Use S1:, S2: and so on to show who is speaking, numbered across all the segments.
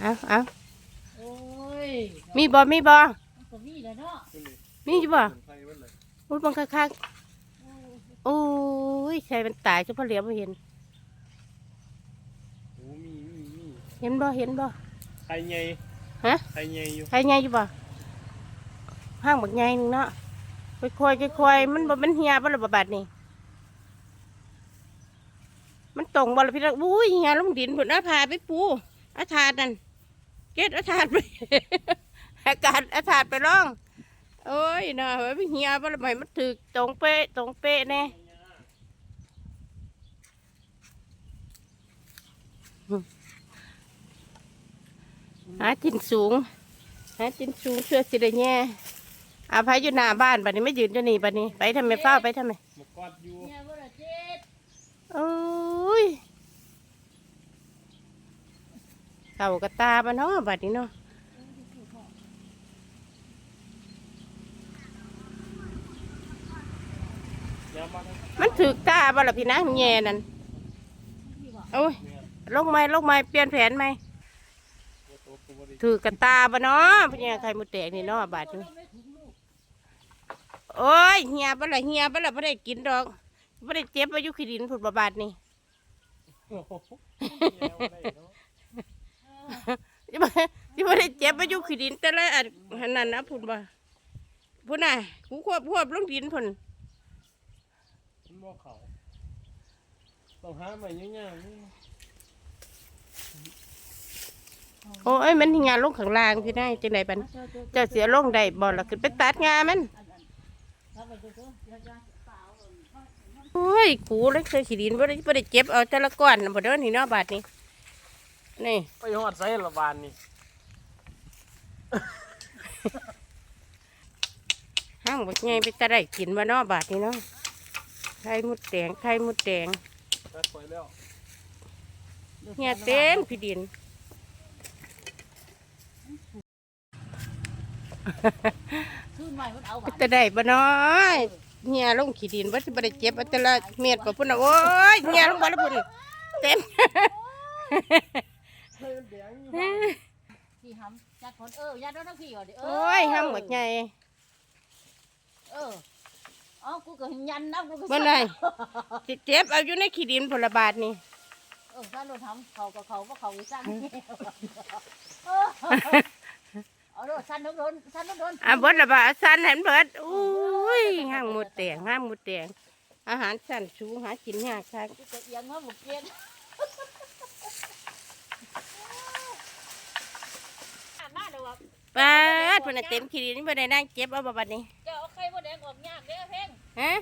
S1: เอาเอา
S2: โอ้ย
S1: มีบ่มีบ่
S2: มันก็มีแหล้วเนาะ
S1: มีอยู่บ่
S3: สมุนไพรเว้ยเลย
S1: อุ้ยบังคักๆโอ้ยใครมันตายเฉพาะเหลียวไม่เห็น
S3: โอ้มีมีมี
S1: เห็นบ่เห็นบ่
S3: ไข่ใหญ่
S1: ฮะ
S3: ไข่ใหญ่อยู่
S1: ใครใหญ่อยู่บ่ห้างบักใหญ่หนึงเนาะค่อยๆค่อยๆมันบ่มันเหียบ่ละบ่บาดนี่มันตรงบ่ละพี่น้องอุ้ยเหียลงดินพุ่นเอาพาไปปูเอาถาดนั่น เก็ดเอาถาดไปอากาศเอาถาดไปร่อง โอ้ยน่าเฮ้ยมันเหียบ่ละไม่มันถึกตรงเป๊ะตรงเป๊ะแน่หาจินสูงหาจินสูงเชื่อสิได้แง่อาภัยอยู่หน้าบ้านบัดนี้ไม่ยืนจะหนีบัดนี้ ไปทำไมเฝ้าไปทำไม
S3: หมกกอดอยู่
S2: เนี่ยบ่ละเจ็ด
S1: โอ้ย เก่ากระตาบ้าเนาะบัดนี้เนาะ
S3: มั
S1: นถือตาบ่ละพี่นางแง่นั่นโอ้ยลงไม้ลงไม้เปลี่ยนแผนไหมถือกระตาบ้าเนาะพี่เนี่ยใครมุดแตกนี่เนาะบาดนี้โอ้ยเฮียบ่ละเฮียบ่ละบ่ได้กินดอกบ่ได้เจ็บอายุขีดินผุดบาดนี่
S3: โอ้โหแย่บ่ได้เนาะ
S1: ที่บ่ที่บ่ได้เจ็บอายุขีดิน แต่ละอันอันนั้นนะพุ่นบ่พุ่นน่ะกูควบควบลงดินพุ่น
S3: มันบ่เข้าต้องหาใหม่ยากๆนี่
S1: โอ้ยมันงานลงข้างล่างพี่นายจังไดบันเจ้าเสียลงได้บ่ล่ะขึ้นไปตัดงามัน
S2: ถ้าไปดูตัวเดี๋ยวจะเปล่า
S1: โอ้ยกูเลยเคยขีดินบ่ได้บ่ได้เจ็บเอาแต่ละก้อนน่ะบ่เด้อนี่เนาะบาดนี้ นี่
S3: ไปฮอดไสละบานนี่
S1: ห้างบ่ใหญ่ไปตะได้กินบ่เนาะบาดนี้เนาะไข่มุดแดงไข่มุดแดง
S3: ตัดไปแล้ว
S1: เฮียเต็มพี่ดิน
S2: ขึ้นใหม่มันเอาห
S1: ไป
S2: วาน
S1: ตะได้บ่เนาะเฮียลงขีดินบ่สิบ่ได้เจ็บเอาแต่ละเม็ดบ่พุ่นน่ะโอ้ยเฮียลงบ่ละพุ่นเต็ม
S3: เฮ้ยมันแดงอยู่
S2: พี่หำจัดคนเออยัดรถทั้งพี่ก่อนดิเออ
S1: โอ้ยห้างบ่ใหญ่
S2: เอออ๋อกูก็ยันนะกูก็
S1: บ่ได้สิเจ็บเอาอยู่ในขีดินผลบาทนี่
S2: เออถ้ารถทำเขาก็เขาก็เขาอีสร้างเออเอารถสั้นน้ำร้นสั้นน้ำร้น
S1: อะเบิดละบาทสันเห็นเบิดอุ้ยห้างหมดแตงห้างหมดแตงอาหารสั่นสูงหากินยากครับ
S2: กูก็เอียงมาหมดเกลียนมาเดี๋ ยวว่า
S1: ป้าดเพิ่นนะเต็มขีดินบ่ได้นั่งเจ็บเอาบ่บัดนี้
S2: เจ้าเอาไข่มดแดงออกยากเด้อเพ่ง
S1: ฮะ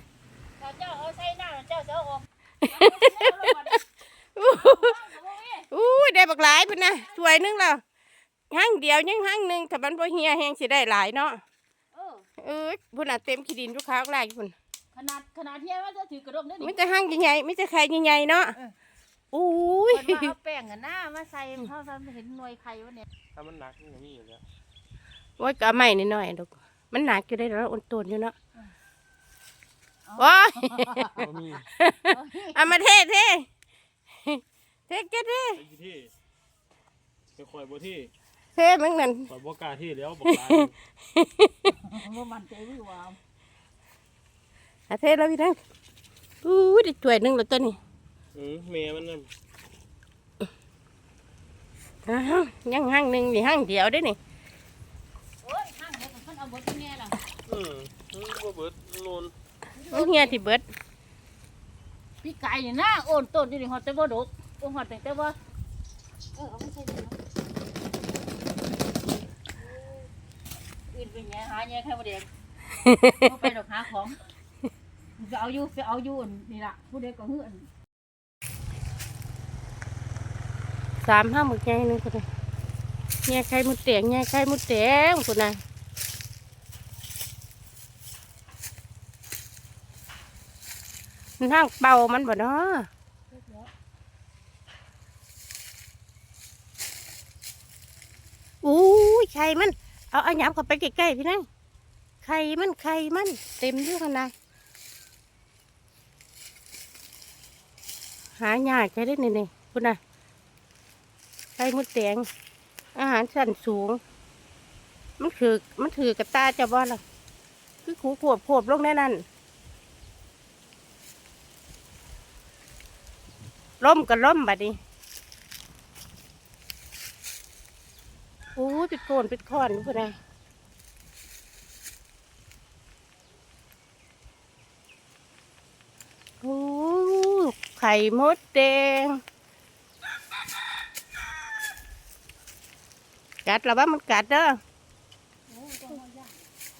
S2: ถ้าเจ้าเอาใส่หน้าเจ้าจะเอาออก
S1: อู้ยได้บักหลายพุ่นนะถ้วยหนึงแล้วห้างเดียวยังห้างหนึงถ้ามันบ่เหี่ยแฮงสิได้หลายเนาะ
S2: เออ
S1: เอ้ยพุ่นน่ะเต็มขีดินอยู่ข้างล่างพุ่น
S2: ขนาดขนาดเที่ยว่าจะถือกระดมได้
S1: มี
S2: นี่
S1: แต่ห้างใหญ่ๆมีแต่ไข่ใหญ่ๆเนาะ
S2: เออ
S1: อุ้ย
S2: เพิ่นว่าเอาแป้งกันหน้ามาใส่เขาจะเห็นหน่วยไข่วะเนี่ย
S3: ถ้ามันหนักมันก็มีอยู่แล้ว
S1: โอ้ยก็เอาใหม่นิดหน่อยดอกมันหนักอยู่ได้แล้วอุ่นตนอยู่เนาะโอ้ย
S3: บ่มี
S1: เอามาเทเทเทเทเท
S3: ไอ้ที่ไปข่อยบ่ที่
S1: เทมึงนั่น
S3: ข่อยบ่กล้าที่แล้วบอกหลาย
S2: ว่ามันใจวิวว่า
S1: อาเทแล้วพี่ทั้งอู้ยได้ถ้วยหนึงแล้วตัวนี้
S3: เออแม่มันน่ะ
S1: อ้าวยังห้างหนึ่งนี่ห้างเดียวได้นี่
S2: โอ้ยห้างเด็กมันเอาบดที่แน่ล่ะ
S3: อืมอืมบ่เบิดโลน
S1: มันเฮียที่เบิด
S2: พี่ไก่เนี่ยนะโอนต้นอยู่นี่หอดแต่บ่ดกโอนหอดแต่แต่ว่าเออเอาไม่ใช่เดี๋ยวนะอื่นเป็นไงหาแย่แค่บ่เด็กบ่ไปดอกหาของไปเอาอยู่ไปเอาอยู่อันนี่ล่ะผู้เด็กก็เฮือน
S1: สามห้าหมึกใหญ่นึงคนน่ะเฮียไข่มุดแดงเฮียไข่มุดแดงคนน่ะมันห้างเป่ามันบ่เนาะอู้ยไข่มัน เอาเอาหยามเข้าไปใกล้ๆพี่นั่งไข่มันไข่มัน เต็มอยู่ขนาดหายากใช่ได้นี่นี่คุณน่ะ ไข่มดแดงอาหารชั้นสูง มันคือมันถือกระตาเจะบ่ล่ะคือขูขวบขวบลงแน่นั่นล่มกับล่มบัดนี้โอ้ปิดโคนปิดคอนพูดไงโอ้ไข่มดแดง กัดแล้วว่ามันกัดเด้อ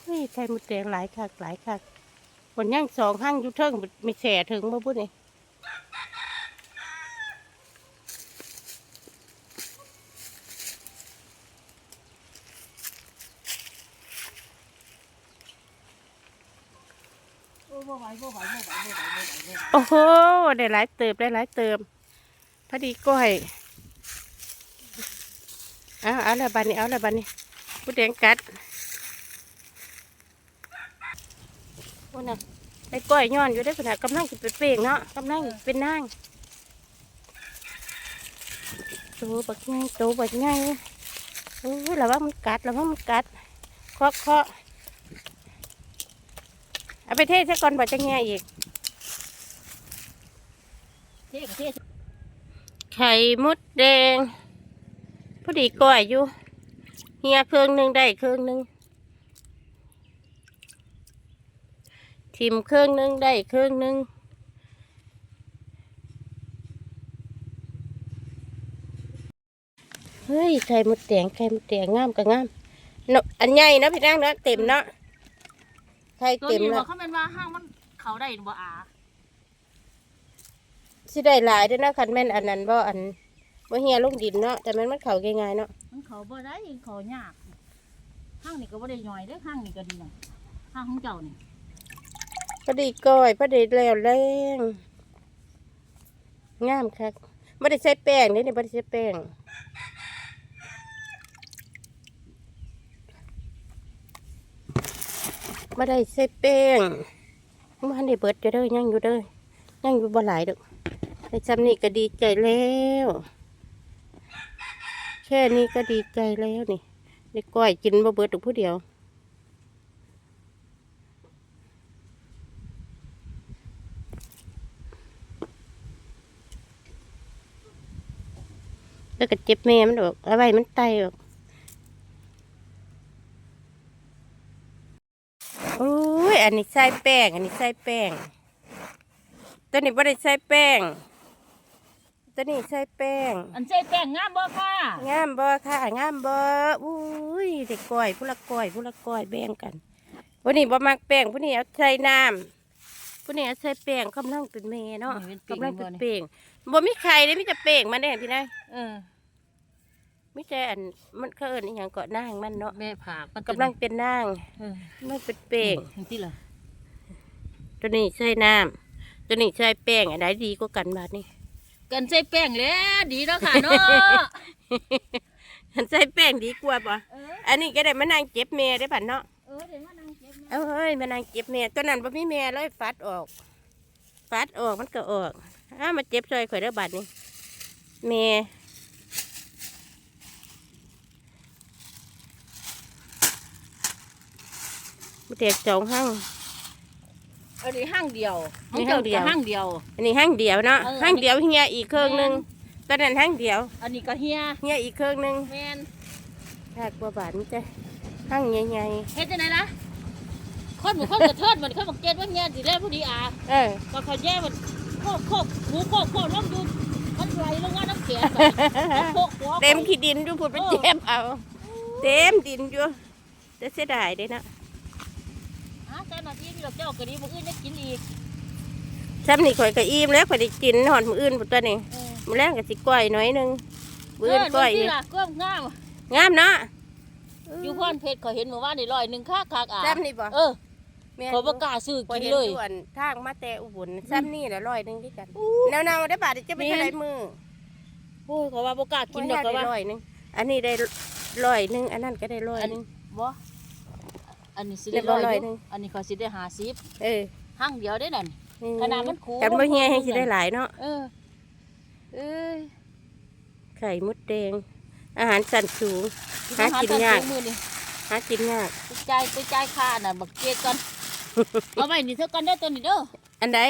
S1: เฮ้ยไข่มดแดงหลายคักหลายคักบนย่างสองห้างยุเทิงไม่แฉถึงบ่พูดนี่
S2: โอ้
S1: โอ้โห ได้หลายเติบได้หลายเติบพอดีก้อย เอาเอาละบันนี้เอาละบันนี้มดแดงกัดโอ้น่ะไอ้ก้อยย้อนอยู่ได้ขนาดกำลังจะเป็นเปล่งเนาะกำลังเป็นนางตัวบักไงตัวบักไงโอ้ยแล้วว่ามันกัดแล้วว่ามันกัดเคาะเคาะเอาไปเทซะก่อนบ่จะแง่อีก
S2: เท่กับเท่
S1: ไข่มดแดง พอดีก้อยอยู่เฮียเครื่องหนึ่งได้เครื่องหนึ่งทิมเครื่องหนึ่งได้เครื่องหนึ่งเฮ้ยไข่มดแดงไข่มดแดงงามก็งามเนาะอันใหญ่เนาะพี่นางเนาะเต็มเนาะไข่
S2: ตัว
S1: เต็ม
S2: นี้บอ
S1: เนาะ
S2: กเขาเป็นว่าห้างมันเขาได้บ่อา
S1: สิได้หลายเด้วยนะคันแม่นอันนั้นบ่อัน บ่เฮียลงดินเนาะแต่แมันมันเขาง่ายๆเนาะ
S2: มันเขาบ่ได้เขายากห้างนี่ก็บ่ได้ย่อยเด้อห้างนี่ก็ดีนะห้างของเจ้านี่
S1: พอดีก้อยพอดีแล้วแรงงามคักไม่ได้ใช้แป้งนี่นี่ไม่ได้ใช้แป้งไม่ได้ใช้แป้งมันได้เบิดอยู่เด้อยังอยู่เด้อยังอยู่บ่หลายดอกไอ้จำนี่ก็ดีใจแล้วแค่นี้ก็ดีใจแล้วนี่ได้ก้อยกินบ่เบิดดอกผู้เดียว แล้วก็เจ็บแม่มันออกเอาไว้มันไตออกโอ้ยอันนี้ใส่แป้ง อันนี้ใส่แป้ง ตัวนี้ไม่ได้ใส่แป้ง ตัวนี้ใส่แป้ง
S2: อันใส่แป้งงามบ่ค่ะ
S1: งามบ่ค่ะงามบ่อุ้ยเด็กก้อยผู้ละก้อยผู้ละก้อยแบ่งกันผู้นี้บ่มักแป้งผู้นี้เอาใส่น้ำผู้นี้เอาใส่แป้งกำลังเป็นเมเนาะกำลังเป็นแป้งบ่มีไข่เลยมีแต่แป้งมาแน่พี่นาย
S2: เออ
S1: มิแต่อันมันเขาเอิญอหย่างเกาะนางมันเนาะ
S2: แม่ผากมัน
S1: กำลังเป็นนาง
S2: เออ
S1: มันเป็นเป่ง
S2: เห็นที่ล่ะ
S1: ตัวนี้ใส่น้ำตัวนี้ใส่แป้งอันไหนดีกว่ากันบาดนี้
S2: กันใส่แป้งแล้วดีแล้วค่ะเนาะ
S1: อันใส่แป้งดีกว่าป่ะ
S2: เออ
S1: อันนี้ก็ได้มานั่งเจ็บเมียได้ป่ะเนาะ
S2: เออเดี๋ยวมานั่งเก็บนะ
S1: เอาเฮ้ยมานั่งเจ็บเมียตัวนั้นบ่มีเมียเลยฟัดออก ฟัดออกมันก็ออกอ้ามาเจ็บซอยข่อยเด้อบาดนี้เมียมาเด็กสองห้าง
S2: อันนี้ห้างเดียว
S1: มีห้างเดียว
S2: ห้างเดียว
S1: อันนี้ห้างเดียวเนาะ
S2: เออ
S1: ห้างเดียวเฮียอีกเครื่องหนึงตอนนั้นห้างเดียว
S2: อันนี้ก็เฮีย
S1: เฮียอีกเครื่องหนึง
S2: แมน
S1: แพกกว่าบาทนี่จ้ะห้างใหญ่
S2: เฮ็ดจังไดล่ะคนหมู่คนกระเทิดมันคนบักเก็ตว่าเฮียสิแล้วผู้ดีอา
S1: ๆเออ
S2: ก็เขาแย่มันโคกโคกหูโคกโคกลงดูมันไหลลงมาน้ำเขียนโคกหัว
S1: เต็มขี้ดินอยู่พูดไปเจ็บเอา เต็มดินอยู่แต่เสียดายเด้นะ
S2: อะ เจ้าหน้าที่ที่เราเจ้าก็ดีบ่อื่นจะกินอีก
S1: ซ้ำนี่ข่อยก็อิ่มแล้วข่อยได้กินหอนมืออื่นพุ่นตัวนี้
S2: เออ
S1: มื้อแรกก็สิก้อยหน่อยหนึงมื้ออื่น
S2: เก้
S1: อย
S2: ดู
S1: อี
S2: สิ
S1: ก
S2: ล่ะก็งาม
S1: งามเนาะ
S2: อยู่พรเพชรเขาเห็นเมื่อวานนี่ร้อยหนึ่งค่าคักอะ
S1: ซ้ำนี่บ่
S2: เออ
S1: แม่น
S2: เขาบ่กล้าซื้อ
S1: ข่อย
S2: กิน
S1: เห็น
S2: เลย
S1: อยู่อันทางมาแต่อุบลซ้ำนี่ละร้อยหนึงที่กันแนวๆได้บาทจะไปเท่าไหร่มือ
S2: โอ้ยเขาว่าบ่กล้ากินดอก
S1: ข่
S2: เขา
S1: อยได้
S2: ว่า
S1: ร้อยหนึงอันนี้ได้ร้อยหนึงอันนั้นก็ได้ร้อยหนึง
S2: บ่ อันนี้สิ
S1: เรี
S2: ได้
S1: ยบร้
S2: ร้
S1: อ
S2: อยย
S1: หนึ่ง
S2: อันนี้เขาสิได้ห้าสิบ
S1: เออ
S2: ห้างเดียวได้นั่น ขนาดมันขู่
S1: กันบ่เฮียให้สิได้หลายเนาะ
S2: เออ เอ้ย
S1: ไข่มดแดง อาหารสันสูง หากินยาก
S2: มือนี่
S1: หากินยาก
S2: ไปจ่ายไปจ่ายค่าน่ะบักเกตก่อน เอาไว้นี่เท่ากันเด้อตัวนี้เด้อ
S1: อันใด